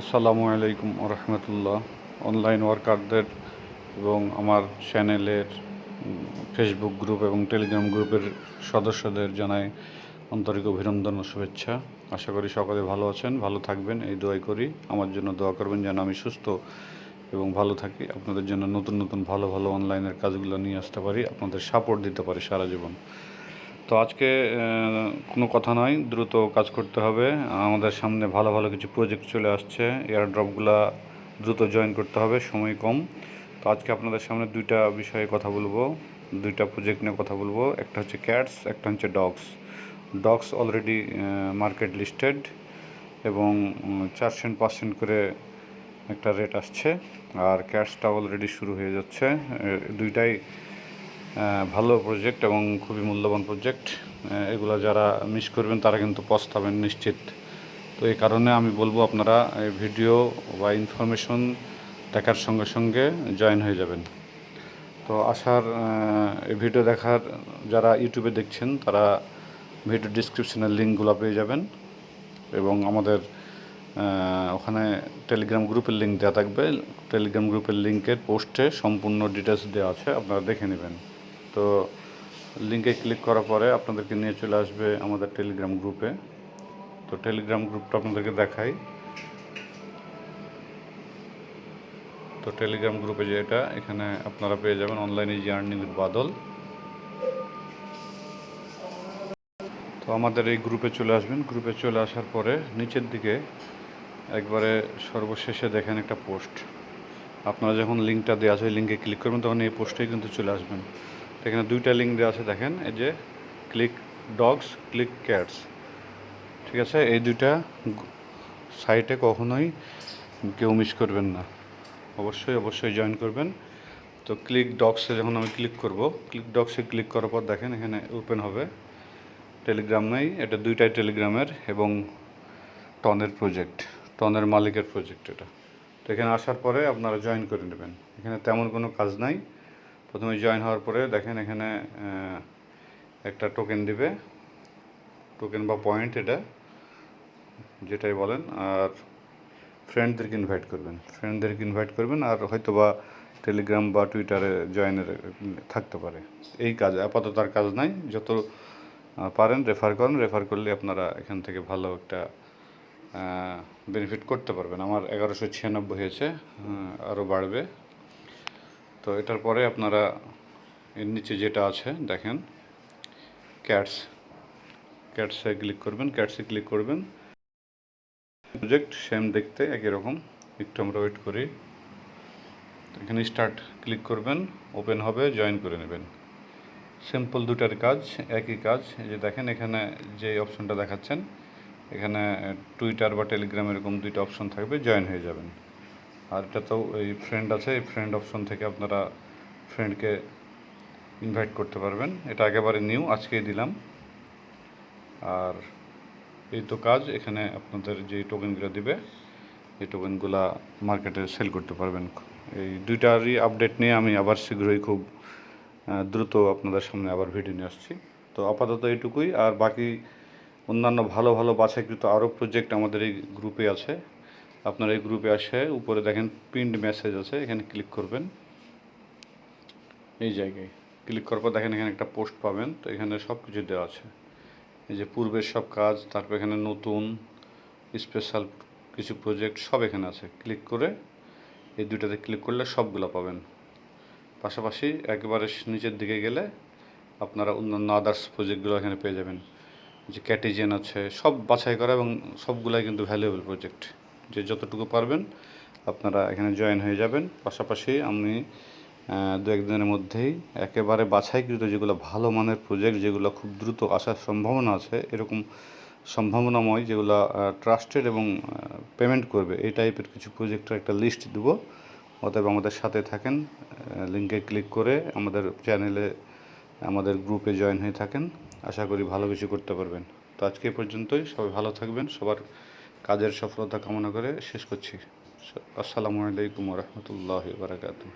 আসসালামু আলাইকুম রহমতুল্লাহ। অনলাইন ওয়ার্কারদের এবং আমার চ্যানেলের ফেসবুক গ্রুপ এবং টেলিগ্রাম গ্রুপের সদস্যদের জানাই আন্তরিক অভিনন্দন ও শুভেচ্ছা। আশা করি সকলে ভালো আছেন, ভালো থাকবেন, এই দোয়াই করি। আমার জন্য দোয়া করবেন যেন আমি সুস্থ এবং ভালো থাকি, আপনাদের জন্য নতুন নতুন ভালো ভালো অনলাইনের কাজগুলো নিয়ে আসতে পারি, আপনাদের সাপোর্ট দিতে পারি সারা জীবন। তো আজকে কোনো কথা নয়, দ্রুত কাজ করতে হবে। আমাদের সামনে ভালো ভালো কিছু প্রজেক্ট চলে আসছে এয়ারড্রপগুলো দ্রুত জয়েন করতে হবে, সময় কম। তো আজকে আপনাদের সামনে দুইটা বিষয়ে কথা বলব, দুইটা প্রজেক্ট নিয়ে কথা বলব। একটা হচ্ছে ক্যাটস একটা হচ্ছে dogs dogs already market listed এবং চার সেন্ট সেন্ট করে একটা রেট আসছে। আর ক্যাটসটা অলরেডি শুরু হয়ে যাচ্ছে। দুইটাই ভালো প্রজেক্ট এবং খুবই মূল্যবান প্রজেক্ট এগুলো যারা মিস করবেন, তারা কিন্তু পস্তাবেন নিশ্চিত। তো এই কারণে আমি বলব আপনারা এই ভিডিও বা ইনফরমেশন দেখার সঙ্গে সঙ্গে জয়েন হয়ে যাবেন। তো আসার এই ভিডিও দেখার যারা ইউটিউবে দেখছেন, তারা ভিডিও ডিসক্রিপশনের লিঙ্কগুলো পেয়ে যাবেন এবং আমাদের ওখানে টেলিগ্রাম গ্রুপের লিঙ্ক দেওয়া থাকবে। টেলিগ্রাম গ্রুপের লিঙ্কের পোস্টে সম্পূর্ণ ডিটেলস দেওয়া আছে, আপনারা দেখে নেবেন। তো লিঙ্কে ক্লিক করার পরে আপনাদেরকে নিয়ে চলে আসবে আমাদের টেলিগ্রাম গ্রুপে তো টেলিগ্রাম গ্রুপটা আপনাদেরকে দেখাই। তো টেলিগ্রাম গ্রুপে যেটা এখানে আপনারা পেয়ে যাবেন অনলাইনে জার্নি বাদল তো আমাদের এই গ্রুপে চলে আসবেন। গ্রুপে চলে আসার পরে নিচের দিকে একবারে সর্বশেষে দেখেন একটা পোস্ট আপনারা যখন লিঙ্কটা দেওয়া আছে ওই লিঙ্কে ক্লিক করবেন, তখন এই পোস্টেই কিন্তু চলে আসবেন। এখানে দুইটা লিঙ্ক দেওয়া আছে, দেখেন। এই যে ক্লিক ডগস ক্লিক ক্যাটস ঠিক আছে? এই দুইটা সাইটে কখনোই কেউ মিস করবেন না। অবশ্যই অবশ্যই জয়েন করবেন। তো ক্লিক ডক্সে যখন আমি ক্লিক করব ক্লিক ডক্সে ক্লিক করার পর দেখেন এখানে ওপেন হবে। টেলিগ্রাম নেই। এটা দুইটাই টেলিগ্রামের এবং টনের প্রজেক্ট টনের মালিকের প্রজেক্ট এটা। তো এখানে আসার পরে আপনারা জয়েন করে নেবেন। এখানে তেমন কোনো কাজ নাই। প্রথমে জয়েন হওয়ার পরে দেখেন এখানে একটা টোকেন দিবে। টোকেন বা পয়েন্ট এটা, যেটাই বলেন। আর ফ্রেন্ডদেরকে ইনভাইট করবেন। ফ্রেন্ডদেরকে ইনভাইট করবেন আর হয়তো বা টেলিগ্রাম বা টুইটারে জয়েনের থাকতে পারে। এই কাজ, আপাতত আর কাজ নাই। যত পারেন রেফার করেন। রেফার করলে আপনারা এখান থেকে ভালো একটা বেনিফিট করতে পারবেন। আমার এগারোশো ছিয়ানব্বই হয়েছে আরও বাড়বে। তো এটার পরে আপনারা এর নিচে যেটা আছে, দেখেন ক্যাটস ক্যাটসে ক্লিক করবেন ক্যাটসে ক্লিক করবেন। প্রজেক্ট সেম দেখতে, একই রকম। একটু আমরা ওয়েট করি। এখানে স্টার্ট ক্লিক করবেন ওপেন হবে জয়েন করে নেবেন। সিম্পল দুটার কাজ, একই কাজ। যে দেখেন, এখানে যে অপশনটা দেখাচ্ছেন, এখানে টুইটার বা টেলিগ্রাম এরকম দুইটা অপশন থাকবে জয়েন হয়ে যাবেন। আর এটা তো এই ফ্রেন্ড আছে, এই ফ্রেন্ড অপশন থেকে আপনারা ফ্রেন্ডকে ইনভাইট করতে পারবেন। এটা একেবারে নিউ আজকেই দিলাম। আর এই তো কাজ, এখানে আপনাদের যে টোকেনগুলো দিবে, এই টোকেনগুলা মার্কেটে সেল করতে পারবেন। এই দুইটারই আপডেট নিয়ে আমি আবার শীঘ্রই খুব দ্রুত আপনাদের সামনে আবার ভিডিও নিয়ে আসছি। তো আপাতত এইটুকুই, আর বাকি অন্যান্য ভালো ভালো বাছাইকৃত আরও প্রজেক্ট আমাদের এই গ্রুপে আছে। আপনারা এই গ্রুপে আসে, উপরে দেখেন প্রিন্ট মেসেজ আছে, এখানে ক্লিক করবেন। এই জায়গায় ক্লিক করার পর দেখেন এখানে একটা পোস্ট পাবেন, তো এখানে সব কিছু দেওয়া আছে। এই যে পূর্বের সব কাজ, তারপর এখানে নতুন স্পেশাল কিছু প্রজেক্ট সব এখানে আছে। ক্লিক করে এই দুইটাতে ক্লিক করলে সবগুলো পাবেন। পাশাপাশি একেবারে নিচের দিকে গেলে আপনারা অন্যান্য আদার্স প্রজেক্টগুলো এখানে পেয়ে যাবেন। যে ক্যাটিজেন আছে, সব বাছাই করা এবং সবগুলাই কিন্তু ভ্যালুয়েবল প্রজেক্ট যে যতটুকু পারবেন আপনারা এখানে জয়েন হয়ে যাবেন। পাশাপাশি আমি দু একদিনের মধ্যেই একেবারে বাছাইকৃত যেগুলো ভালো মানের প্রজেক্ট যেগুলো খুব দ্রুত আসার সম্ভাবনা আছে, এরকম সম্ভাবনাময় যেগুলো ট্রাস্টেড এবং পেমেন্ট করবে, এই টাইপের কিছু প্রজেক্টের একটা লিস্ট দেবো। অতএব আমাদের সাথে থাকেন লিঙ্কে ক্লিক করে আমাদের চ্যানেলে আমাদের গ্রুপে জয়েন হয়ে থাকেন। আশা করি ভালো কিছু করতে পারবেন। তো আজকে পর্যন্তই। সবাই ভালো থাকবেন। সবার কাজের সফলতা কামনা করে শেষ করছি। আসসালামু আলাইকুম রহমতুল্লাহ বারাকাতু